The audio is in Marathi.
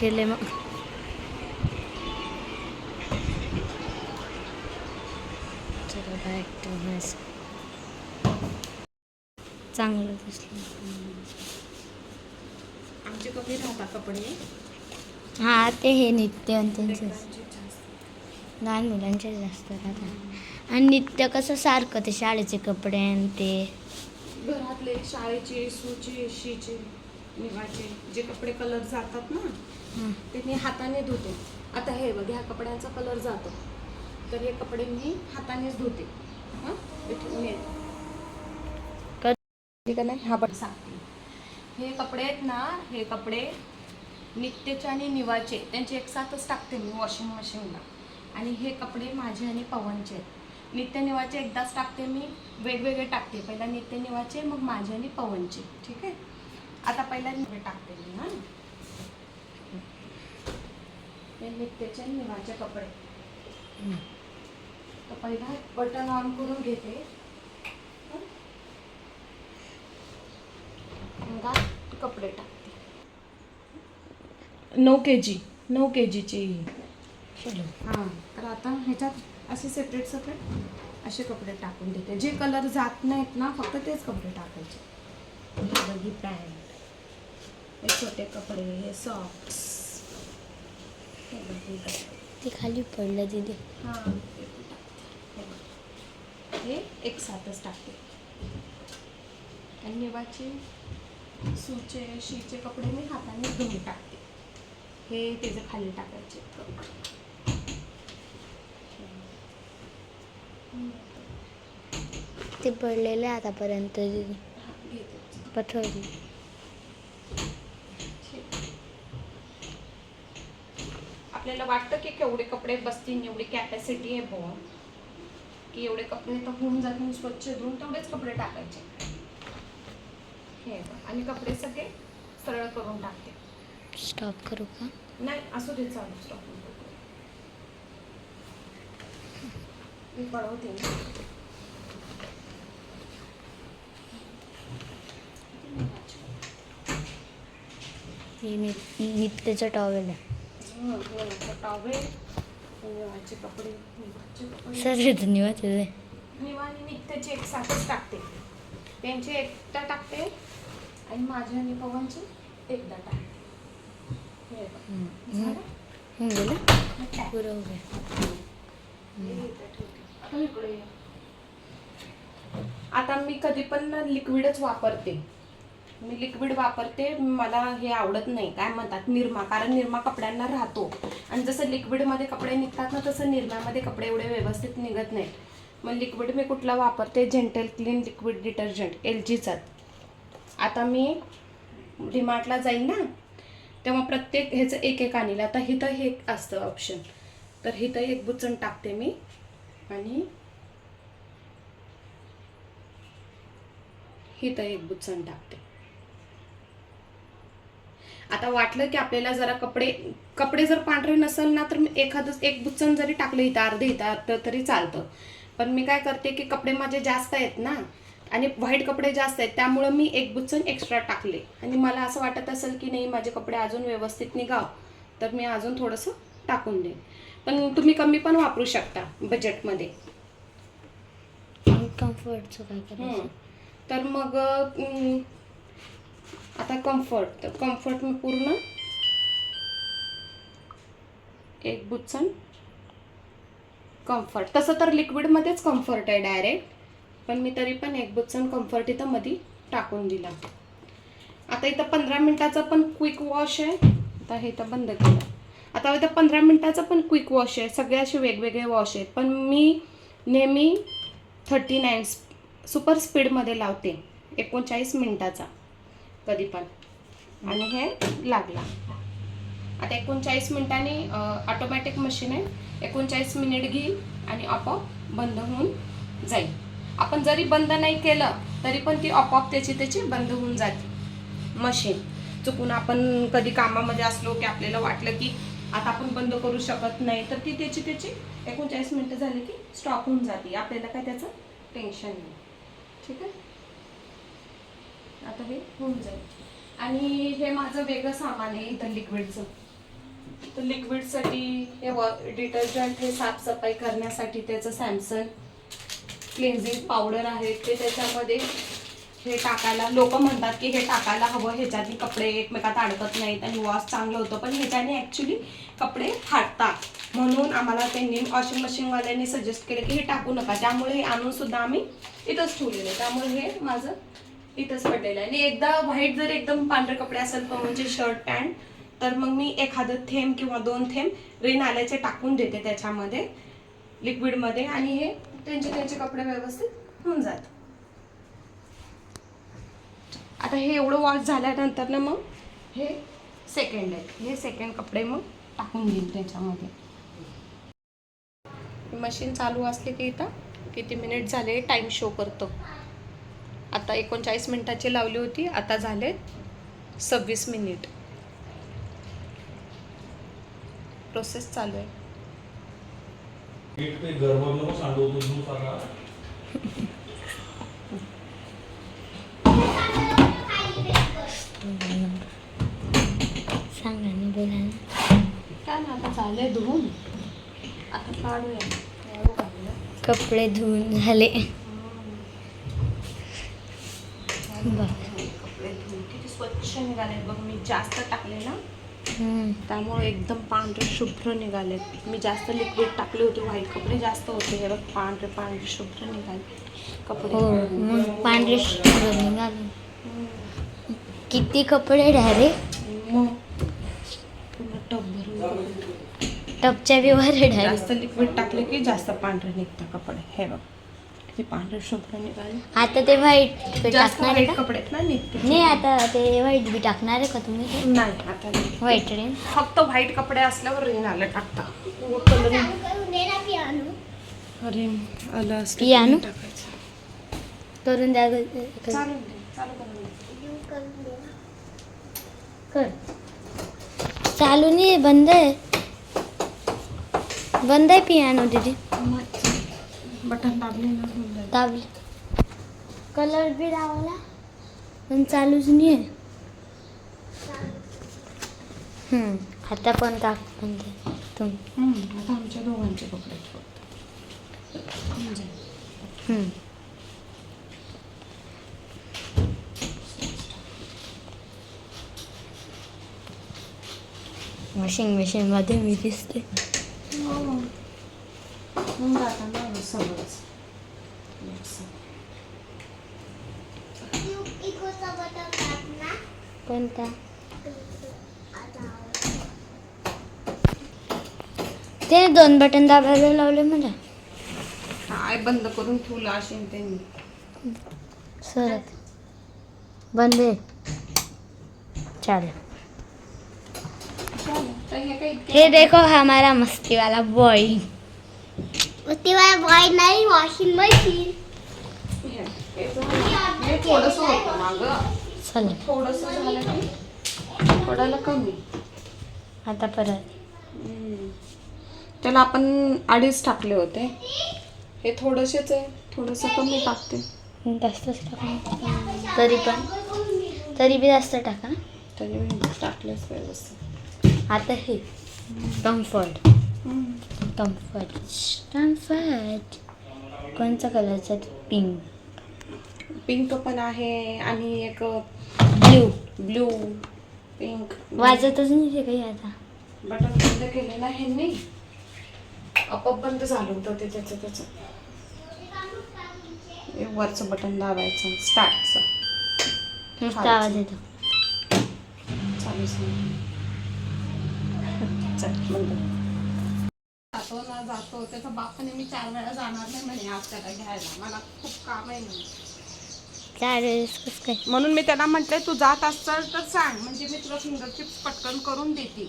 गेले मग. चला चांगलं दिसलं. आमचे कमी राहतात कपडे हा? ते हे नित्य आणि त्यांचं. लहान मुलांचे जास्त राहतात. आणि नित्य कसं सारखं ते शाळेचे कपडे आणि ते. घरातले शाळेचे सूचे शीचे निवाचे जे कपडे कलर जातात ना ते मी हाताने धुते. आता हे बघ ह्या कपड्यांचा कलर जातो. तर हे कपडे मी हातानेच धुते. हां सांगते. हे कपडे आहेत ना हे कपडे नित्याचे आणि निवाचे. त्यांचे एक साथच टाकते मी वॉशिंग मशीनला आणि हे कपडे माझे आणि पवनचे आहेत. नित्य निवाचे एकदाच टाकते मी वेगवेगळे टाकते. पहिला नित्य निवाचे मग माझे आणि पवनचे. ठीक आहे? आता पहिला टाकते मी हां. हे नित्याचे निवाचे कपडे. तर पहिला बटन ऑन करून घेते. कपडे टाकते. नऊ के जी नऊ के जीची चलो हां तर आता ह्याच्यात असे सेपरेट सेपरेट असे कपडे टाकून देते. जे कलर जात नाहीत ना फक्त तेच कपडे टाकायचे. बघ, पॅन्ट हे छोटे कपडे हे सॉक्स. ते खाली पडलं दिदी. हां. हे एक साथच टाकते. आणि निवाचे सूचे शीचे कपडे मी हाताने धुवून टाकते. हे त्याचे खाली टाकायचे. ते पडलेले आतापर्यंत. पठवली आपल्याला वाटतं की केवढे कपडे बसतील एवढी कॅपॅसिटी आहे बुवा. की एवढे कपडे तर होऊन जातील स्वच्छ धुवून तेवढेच कपडे टाकायचे. हे. आणि कपडे सगळे सरळ करून टाकते. स्टॉप करू का? नाही असू दे चालू स्टॉप मी पळवते. हे नित्याचं टॉवेल आहे. टॉवेल निवाचे कपडे निवाचे कपडे सर हे धन्यवाद तुझे निवा आणि नित्याचे एक साथच टाकते. त्यांचे एकदा टाकते आणि माझ्या आणि पवनचे एकदा टाकते. हे हो हे. आता मी कधी पण लिक्विडच वापरते. मी लिक्विड वापरते मला हे आवडत नाही. काय म्हणतात? निरमा. कारण निरमा कपड्यांना राहतो. आणि जसं लिक्विडमध्ये कपडे निघतात ना तसं निरमामध्ये कपडे एवढे व्यवस्थित निघत नाहीत. मग लिक्विड मी कुठला वापरते? Gentle clean liquid detergent L जीचाच आता मी डिमार्टला जाईन ना तेव्हा प्रत्येक ह्याचं एक एक आणील. आता हिथं हे एक असतं ऑप्शन तर हिथं एक बुचण टाकते मी. आणि हिथं एक बुचण टाकते. आता वाटलं की आपल्याला जरा कपडे कपडे जर पांढरे नसेल ना तर मी एखादं एक बुचण जरी टाकलं इथं अर्धे इथं अर्ध तरी चालतं. पण मी काय करते की कपडे माझे जास्त आहेत ना आणि व्हाईट कपडे जास्त आहेत त्यामुळं मी एक बुचण एक्स्ट्रा टाकले. आणि मला असं वाटत असेल की नाही माझे कपडे अजून व्यवस्थित निघाव तर मी अजून थोडंसं टाकून देईन. पण तुम्ही कमी पण वापरू शकता बजेटमध्ये कम्फर्टचं काय. तर मग आता कम्फर्ट तर कम्फर्ट मी पूर्ण एक बुचन कम्फर्ट तसं तर लिक्विडमध्येच कम्फर्ट आहे डायरेक्ट पण मी तरी पण एक बुचन कम्फर्ट इथं मध्ये टाकून दिला. आता इथं पंधरा मिनटाचा पण क्विक वॉश आहे आता हे इथं बंद केलं. आता इथं पंधरा मिनटाचा पण क्विक वॉश आहे सगळे असे वेगवेगळे वॉश आहेत पण मी नेहमी थर्टी नाईन सुपर स्पीडमध्ये लावते एकोणचाळीस मिनटाचा. कधी पण आणि हे लागला. आता एकोणचाळीस मिनिटांनी ऑटोमॅटिक मशीन आहे. एकोणचाळीस मिनिट घेईल आणि आपोआप बंद होऊन जाईल. आपण जरी बंद नाही केलं तरी पण ती आपोआप त्याची त्याची बंद होऊन जाते. मशीन चुकून आपण कधी कामामध्ये असलो की आपल्याला वाटलं की आता आपण बंद करू शकत नाही तर ती त्याची त्याची एकोणचाळीस मिनटं झाली की स्टॉप होऊन जाते. आपल्याला काय त्याचं टेन्शन नाही. ठीक आहे? आता हे होऊन जाईल. आणि हे माझं वेगळं सामान आहे इथं लिक्विडचं तर लिक्विडसाठी हे वॉ डिटर्जंट हे साफसफाई करण्यासाठी त्याचं सॅमसंग क्लिन्झिंग पावडर आहे. ते त्याच्यामध्ये हे टाकायला लोक म्हणतात की हे टाकायला हवं ह्याच्यातले कपडे एकमेकात अडकत नाहीत आणि वॉश चांगलं होतं पण ह्याच्याने ॲक्च्युली कपडे फाटतात. म्हणून आम्हाला त्यांनी वॉशिंग मशीनवाल्यांनी सजेस्ट केलं की हे टाकू नका. त्यामुळे आणूनसुद्धा आणून सुद्धा आम्ही इथंच ठेवलेलं आहे. त्यामुळे हे माझं इथंच पडलेलं आहे. आणि एकदा व्हाईट जर एकदम पांढरे कपडे असेल तर म्हणजे शर्ट पॅन्ट तर मग मी एखादं थेंब किंवा दोन थेंब रिन आल्याचे टाकून देते त्याच्यामध्ये लिक्विडमध्ये आणि हे त्यांचे त्यांचे कपडे व्यवस्थित होऊन जातात. आता हे एवढं वॉश झाल्यानंतर ना मग हे सेकंड आहे. हे सेकंड कपडे मग टाकून देईल त्याच्यामध्ये. मशीन चालू असली की इथं किती मिनिट झाले? टाईम शो करतो. आता एकोणचाळीस मिनिटाची लावली होती आता झाले सव्वीस मिनिट. प्रोसेस चालू आहे. सांगा ना बोला ना काय ना आता झाले धुवून. आता काढूया. कपडे धुवून झाले बघ कपडे धुवून किती स्वच्छ निघाले बघ मी जास्त टाकले ना. त्यामुळे एकदम पांढरे शुभ्र निघालेत मी जास्त लिक्विड टाकले होते व्हाईट कपडे जास्त होते. हे बघ पांढरे पांढरे शुभ्र निघाले कपडे. हो पांढरे शुभ्र निघाले. किती कपडे डायरेक्ट मग टब भरून. टपच्या व्यवहार जास्त लिक्विड टाकले की जास्त पांढरे निघतात कपडे. हे बघ. किती पांढरे शुभ्र निघाले आता ते व्हाईट जास्त टाकणार आहे व्हाईट का? कपडे आहेत ना निघते नाही आता ते व्हाईट बी टाकणार आहे का तुम्ही नाही आता नाही. व्हाईट रेन फक्त व्हाईट कपडे असल्यावर रिन आलं टाकता कलर आलं पियानो? टाकायचं. करून द्या ग- चालेल दे, चालू करून दे. कर. चालू नाही बंद आहे. बंद आहे पियानो दीदी. बटन दाबले ना. दाबली. कलर बी लावला पण चालूच नाही आहे आता पण पण ते तुम. आता आमच्या दोघांचे कपडे फक्त. हम्म. वॉशिंग मशीनमध्ये मी दिसते. सगळंच कोणता ते दोन बटन दाबायला लावले मला काय बंद करून ठेवलं असेल त्यांनी सरत बंद आहे चालेल हे हे देखो हमारा मस्ती वाला बॉय उसके बाद बॉय नहीं वॉशिंग मशीन हे थोडंसं होतं मागं. चला. थोडंसं झालं की पडायला कमी. आता परत. त्याला आपण अडीच टाकले होते. हे थोडंसेच आहे. थोडंसं कमी टाकते. जास्तच टाका तरी पण. तरी बी जास्त टाका. तरी मी टाकलेच व्यवस्थित. आता हे. कम्फर्ट कम्फर्ट कम्फर्ट कोणचा कलरचा पिंक पिंक पण आहे आणि एक ब्ल्यू ब्ल्यू पिंक वाजतच नाही काही आता. बटन बंद केले ना ह्यांनी? आपोआप बंद झालं होतं ते त्याचं त्याचं. वरचं बटन दाबायचं. स्टार्टचं नुसता आवाज येतो. चालू चल बंद. जातो ना जातो. त्याचा बाप मी चार वेळा जाणार नाही म्हणे आज त्याला घ्यायला. मला खूप काम आहे म्हणे. चालेल कसं काय? म्हणून मी त्याला म्हटलंय तू जात असाल तर सांग. म्हणजे मी तुला फिंगर चिप्स पटकन करून देते.